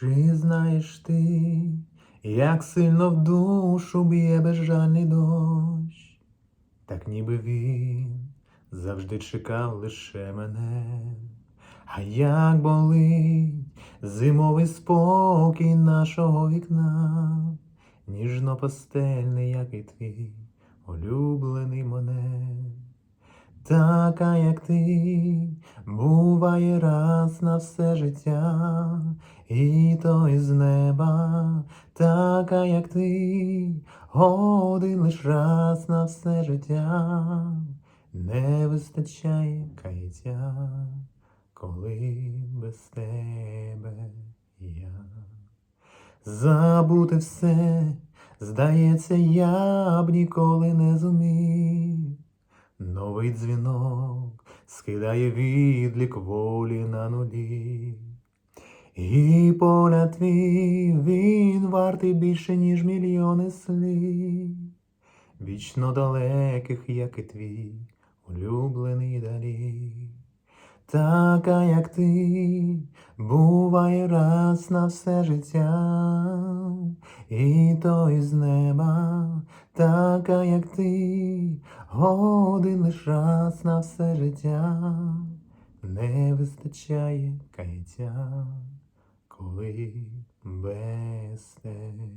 Чи знаєш ти, як сильно в душу б'є безжальний дощ, так ніби він завжди чекав лише мене, а як болить зимовий спокій нашого вікна, ніжно пастельний, як і твій улюблений монет. Така, як ти, буває раз на все життя, і то із неба, така, як ти, один лиш раз на все життя, не вистачає каяття, коли без тебе я. Забути все, здається, я б ніколи не зумів. Новий дзвінок скидає відлік волі на нулі. І погляд твій, він вартий більше, ніж мільйони слів, вічно далеких, як і твій, улюблений далі. Така, як ти, буває раз на все життя, і то із неба, така, як ти, один лиш раз на все життя, не вистачає каяття, коли без тебе.